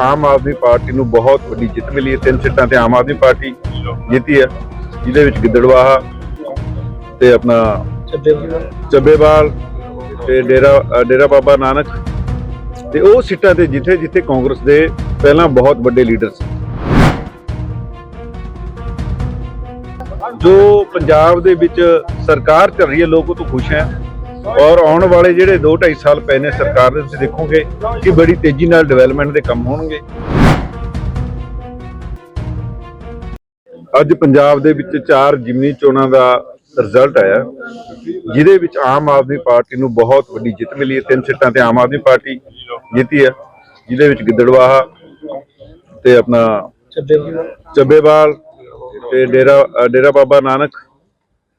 Aam Aadmi party ਨੂੰ ਬਹੁਤ ਵੱਡੀ ਜਿੱਤ ਮਿਲੀ ਹੈ। ਤਿੰਨ ਸੀਟਾਂ ਤੇ ਆਮ ਆਦਮੀ ਪਾਰਟੀ ਜਿੱਤੀ ਹੈ। ਜਿਹਦੇ ਵਿੱਚ ਗਿੱਦੜਵਾਹਾ ਤੇ ਆਪਣਾ ਚੱਬੇਵਾਲ ਤੇ ਡੇਰਾ ਡੇਰਾ ਬਾਬਾ ਨਾਨਕ। ਤੇ ਉਹ ਸੀਟਾਂ ਤੇ ਜਿੱਥੇ ਜਿੱਥੇ ਕਾਂਗਰਸ ਦੇ ਪਹਿਲਾਂ ਬਹੁਤ ਵੱਡੇ ਲੀਡਰ ਸੀ। ਜੋ ਪੰਜਾਬ ਦੇ ਵਿੱਚ ਸਰਕਾਰ ਚੱਲ ਰਹੀ ਹੈ, ਲੋਕ ਉਹ ਤੋਂ ਖੁਸ਼ ਹੈ। ਔਰ ਆਉਣ ਵਾਲੇ ਜਿਹੜੇ 2 2.5 ਸਾਲ ਪਏ ਨੇ ਸਰਕਾਰ ਦੇ, ਤੁਸੀਂ ਦੇਖੋਗੇ ਕਿ ਬੜੀ ਤੇਜ਼ੀ ਨਾਲ ਡਿਵੈਲਪਮੈਂਟ ਦੇ ਕੰਮ ਹੋਣਗੇ। ਅੱਜ ਪੰਜਾਬ ਦੇ ਵਿੱਚ ਚਾਰ ਜਿਮਨੀ ਚੋਣਾਂ ਦਾ ਰਿਜ਼ਲਟ ਆਇਆ, ਜਿਹਦੇ ਵਿੱਚ ਆਮ ਆਦਮੀ ਪਾਰਟੀ ਨੂੰ ਬਹੁਤ ਵੱਡੀ ਜਿੱਤ ਮਿਲੀ ਹੈ। ਤਿੰਨ ਸੀਟਾਂ ਤੇ ਆਮ ਆਦਮੀ ਪਾਰਟੀ ਜਿੱਤੀ ਹੈ, ਜਿਹਦੇ ਵਿੱਚ ਗਿੱਦੜਵਾਹਾ ਤੇ ਆਪਣਾ ਚੱਬੇਵਾਲ ਤੇ ਡੇਰਾ ਡੇਰਾ ਬਾਬਾ ਨਾਨਕ।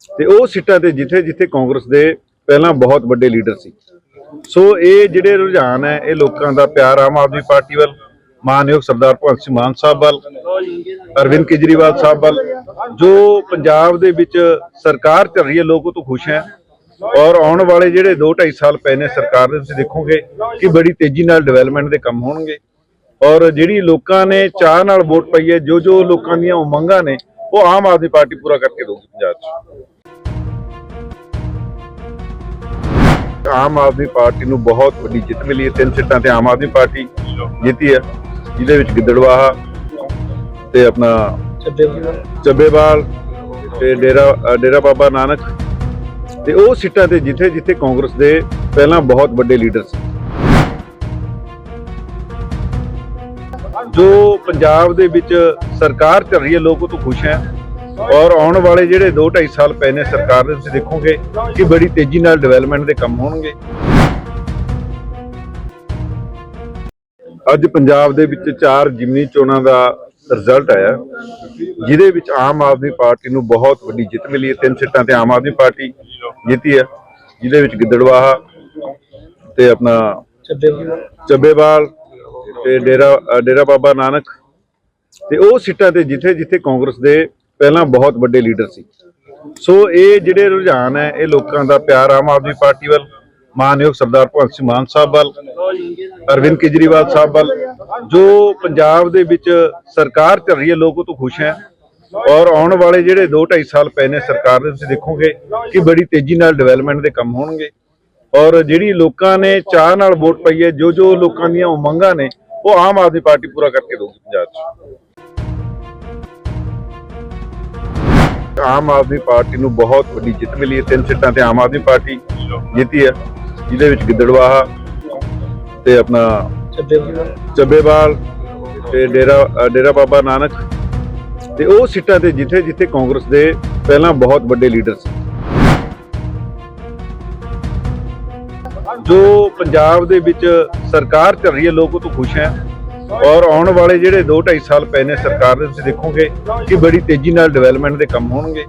ਤੇ ਉਹ ਸੀਟਾਂ ਤੇ ਜਿੱਥੇ ਜਿੱਥੇ ਕਾਂਗਰਸ ਦੇ ਪਹਿਲਾਂ ਬਹੁਤ ਵੱਡੇ ਲੀਡਰ ਸੀ। ਸੋ ਇਹ ਜਿਹੜੇ ਰੁਝਾਨ ਹੈ, ਇਹ ਲੋਕਾਂ ਦਾ ਪਿਆਰ ਆਮ ਆਦਮੀ ਪਾਰਟੀ ਵੱਲ, ਮਾਨਯੋਗ ਸਰਦਾਰ ਭਗਵੰਤ ਸਿੰਘ ਮਾਨ ਸਾਹਿਬ ਵੱਲ, ਅਰਵਿੰਦ ਕੇਜਰੀਵਾਲ ਸਾਹਿਬ ਵੱਲ, ਜੋ ਪੰਜਾਬ ਦੇ ਵਿੱਚ ਸਰਕਾਰ ਚੱਲ ਰਹੀ ਹੈ, ਲੋਕ ਉਹ ਤੋਂ ਖੁਸ਼ ਹੈ। ਔਰ ਆਉਣ ਵਾਲੇ ਜਿਹੜੇ 2 2.5 ਸਾਲ ਪਏ ਨੇ ਸਰਕਾਰ ਦੇ, ਤੁਸੀਂ ਦੇਖੋਗੇ ਕਿ ਬੜੀ ਤੇਜ਼ੀ ਨਾਲ ਡਿਵੈਲਪਮੈਂਟ ਦੇ ਕੰਮ ਹੋਣਗੇ। ਔਰ ਜਿਹੜੀ ਲੋਕਾਂ ਨੇ ਚਾਹ ਨਾਲ ਵੋਟ ਪਾਈ ਹੈ ਜੋ ਜੋ ਲੋਕਾਂ ਦੀਆਂ ਉਮੰਗਾਂ ਨੇ, ਉਹ ਆਮ ਆਦਮੀ ਪਾਰਟੀ ਪੂਰਾ ਕਰਕੇ ਦੇਊਗੀ ਪੰਜਾਬ 'ਚ। ਆਮ ਆਦਮੀ ਪਾਰਟੀ ਨੂੰ ਬਹੁਤ ਵੱਡੀ ਜਿੱਤ ਮਿਲੀ ਹੈ। ਤਿੰਨ ਸੀਟਾਂ ਤੇ ਆਮ ਆਦਮੀ ਪਾਰਟੀ ਜਿੱਤੀ ਹੈ। ਜਿਹਦੇ ਵਿੱਚ ਗਿੱਦੜਵਾਹਾ ਤੇ ਆਪਣਾ ਚੱਬੇਵਾਲ ਤੇ ਡੇਰਾ ਡੇਰਾ ਬਾਬਾ ਨਾਨਕ ਤੇ ਉਹ ਸੀਟਾਂ ਤੇ ਜਿੱਥੇ ਜਿੱਥੇ ਕਾਂਗਰਸ ਦੇ ਪਹਿਲਾਂ ਬਹੁਤ ਵੱਡੇ ਲੀਡਰ ਸੀ। ਜੋ ਪੰਜਾਬ ਦੇ ਵਿੱਚ ਸਰਕਾਰ ਚੱਲ ਰਹੀ ਹੈ, ਲੋਕ ਉਹ ਤੋਂ ਖੁਸ਼ ਹੈ। ਔਰ ਆਉਣ ਵਾਲੇ ਜਿਹੜੇ 2 2.5 ਸਾਲ ਪਏ ਨੇ ਸਰਕਾਰ ਦੇ, ਤੁਸੀਂ ਦੇਖੋਗੇ ਕਿ ਬੜੀ ਤੇਜ਼ੀ ਨਾਲ ਡਿਵੈਲਪਮੈਂਟ ਦੇ ਕੰਮ ਹੋਣਗੇ। ਅੱਜ ਪੰਜਾਬ ਦੇ ਵਿੱਚ ਚਾਰ ਜਿਮਨੀ ਚੋਣਾਂ ਦਾ ਰਿਜ਼ਲਟ ਆਇਆ, ਜਿਹਦੇ ਵਿੱਚ ਆਮ ਆਦਮੀ ਪਾਰਟੀ ਨੂੰ ਬਹੁਤ ਵੱਡੀ ਜਿੱਤ ਮਿਲੀ ਹੈ। ਤਿੰਨ ਸੀਟਾਂ ਤੇ ਆਮ ਆਦਮੀ ਪਾਰਟੀ ਜਿੱਤੀ ਹੈ, ਜਿਹਦੇ ਵਿੱਚ ਗਿੱਦੜਵਾਹਾ ਤੇ ਆਪਣਾ ਚੱਬੇਵਾਲ ਤੇ ਡੇਰਾ ਡੇਰਾ ਬਾਬਾ ਨਾਨਕ। ਤੇ ਉਹ ਸੀਟਾਂ ਤੇ ਜਿੱਥੇ ਜਿੱਥੇ ਕਾਂਗਰਸ ਦੇ ਪਹਿਲਾਂ ਬਹੁਤ ਵੱਡੇ ਲੀਡਰ ਸੀ। ਸੋ ਇਹ ਜਿਹੜੇ ਰੁਝਾਨ ਹੈ, ਇਹ ਲੋਕਾਂ ਦਾ ਪਿਆਰ ਆਮ ਆਦਮੀ ਪਾਰਟੀ ਵੱਲ, ਮਾਨਯੋਗ ਸਰਦਾਰ ਭਗਵੰਤ ਸਿੰਘ ਮਾਨ ਸਾਹਿਬ ਵੱਲ, ਅਰਵਿੰਦ ਕੇਜਰੀਵਾਲ ਸਾਹਿਬ ਵੱਲ, ਜੋ ਪੰਜਾਬ ਦੇ ਵਿੱਚ ਸਰਕਾਰ ਚੱਲ ਰਹੀ ਹੈ, ਲੋਕ ਉਹ ਤੋਂ ਖੁਸ਼ ਹੈ। ਔਰ ਆਉਣ ਵਾਲੇ ਜਿਹੜੇ 2 2.5 ਸਾਲ ਪਏ ਨੇ ਸਰਕਾਰ ਦੇ, ਤੁਸੀਂ ਦੇਖੋਗੇ ਕਿ ਬੜੀ ਤੇਜ਼ੀ ਨਾਲ ਡਿਵੈਲਪਮੈਂਟ ਦੇ ਕੰਮ ਹੋਣਗੇ। ਔਰ ਜਿਹੜੀ ਲੋਕਾਂ ਨੇ ਚਾਹ ਨਾਲ ਵੋਟ ਪਾਈ ਹੈ ਜੋ ਜੋ ਲੋਕਾਂ ਦੀਆਂ ਉਮੰਗਾਂ ਨੇ, ਉਹ ਆਮ ਆਦਮੀ ਪਾਰਟੀ ਪੂਰਾ ਕਰਕੇ ਦਊਗੀ ਪੰਜਾਬ 'ਚ। ਆਮ ਆਦਮੀ ਪਾਰਟੀ ਨੂੰ ਬਹੁਤ ਵੱਡੀ ਜਿੱਤ ਮਿਲੀ ਹੈ। ਤਿੰਨ ਸੀਟਾਂ ਤੇ ਆਮ ਆਦਮੀ ਪਾਰਟੀ ਜਿੱਤੀ ਹੈ। ਜਿਹਦੇ ਵਿੱਚ ਗਿੱਦੜਵਾਹਾ ਤੇ ਆਪਣਾ ਚੱਬੇਵਾਲ ਤੇ ਡੇਰਾ ਡੇਰਾ ਬਾਬਾ ਨਾਨਕ ਤੇ ਉਹ ਸੀਟਾਂ ਤੇ ਜਿੱਥੇ ਜਿੱਥੇ ਕਾਂਗਰਸ ਦੇ ਪਹਿਲਾਂ ਬਹੁਤ ਵੱਡੇ ਲੀਡਰ ਸੀ। ਜੋ ਪੰਜਾਬ ਦੇ ਵਿੱਚ ਸਰਕਾਰ ਚੱਲ ਰਹੀ ਹੈ, ਲੋਕ ਉਹ ਤੋਂ ਖੁਸ਼ ਹੈ। ਔਰ ਆਉਣ ਵਾਲੇ ਜਿਹੜੇ 2 2.5 ਸਾਲ ਪਏ ਨੇ ਸਰਕਾਰ ਦੇ, ਤੁਸੀਂ ਦੇਖੋਗੇ ਕਿ ਬੜੀ ਤੇਜ਼ੀ ਨਾਲ ਡਿਵੈਲਪਮੈਂਟ ਦੇ ਕੰਮ ਹੋਣਗੇ।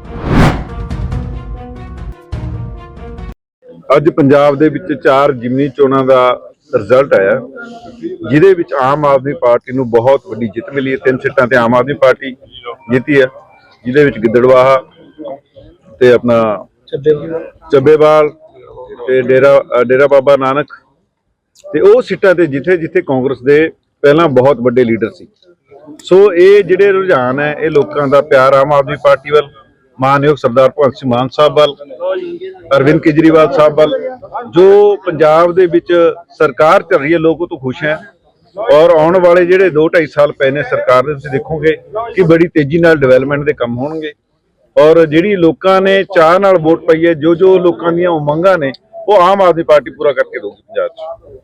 ਅੱਜ ਪੰਜਾਬ ਦੇ ਵਿੱਚ ਚਾਰ ਜਿਮਨੀ ਚੋਣਾਂ ਦਾ ਰਿਜ਼ਲਟ ਆਇਆ, ਜਿਹਦੇ ਵਿੱਚ ਆਮ ਆਦਮੀ ਪਾਰਟੀ ਨੂੰ ਬਹੁਤ ਵੱਡੀ ਜਿੱਤ ਮਿਲੀ ਹੈ। ਤਿੰਨ ਸੀਟਾਂ ਤੇ ਆਮ ਆਦਮੀ ਪਾਰਟੀ ਜਿੱਤੀ ਹੈ, ਜਿਹਦੇ ਵਿੱਚ ਗਿੱਦੜਵਾਹਾ ਤੇ ਆਪਣਾ ਚੱਬੇਵਾਲ ਤੇ ਡੇਰਾ ਡੇਰਾ ਬਾਬਾ ਨਾਨਕ। ਤੇ ਉਹ ਸੀਟਾਂ ਤੇ ਜਿੱਥੇ ਜਿੱਥੇ ਕਾਂਗਰਸ ਦੇ ਪਹਿਲਾਂ ਬਹੁਤ ਵੱਡੇ ਲੀਡਰ ਸੀ। ਸੋ ਇਹ ਜਿਹੜੇ ਰੁਝਾਨ ਹੈ, ਇਹ ਲੋਕਾਂ ਦਾ ਪਿਆਰ ਆਮ ਆਦਮੀ ਪਾਰਟੀ ਵੱਲ, ਮਾਨਯੋਗ ਸਰਦਾਰ ਭਗਵੰਤ ਸਿੰਘ ਮਾਨ ਸਾਹਿਬ ਵੱਲ, ਅਰਵਿੰਦ ਕੇਜਰੀਵਾਲ ਸਾਹਿਬ ਵੱਲ, ਜੋ ਪੰਜਾਬ ਦੇ ਵਿੱਚ ਸਰਕਾਰ ਚੱਲ ਰਹੀ ਹੈ, ਲੋਕ ਉਹ ਤੋਂ ਖੁਸ਼ ਹੈ। ਔਰ ਆਉਣ ਵਾਲੇ ਜਿਹੜੇ 2 2.5 ਸਾਲ ਪਏ ਨੇ ਸਰਕਾਰ ਦੇ, ਤੁਸੀਂ ਦੇਖੋਗੇ ਕਿ ਬੜੀ ਤੇਜ਼ੀ ਨਾਲ ਡਿਵੈਲਪਮੈਂਟ ਦੇ ਕੰਮ ਹੋਣਗੇ। ਔਰ ਜਿਹੜੀ ਲੋਕਾਂ ਨੇ ਚਾਹ ਨਾਲ ਵੋਟ ਪਾਈ ਹੈ ਜੋ ਜੋ ਲੋਕਾਂ ਦੀਆਂ ਉਮੰਗਾਂ ਨੇ, ਉਹ ਆਮ ਆਦਮੀ ਪਾਰਟੀ ਪੂਰਾ ਕਰਕੇ ਦਊਗੀ ਪੰਜਾਬ 'ਚ।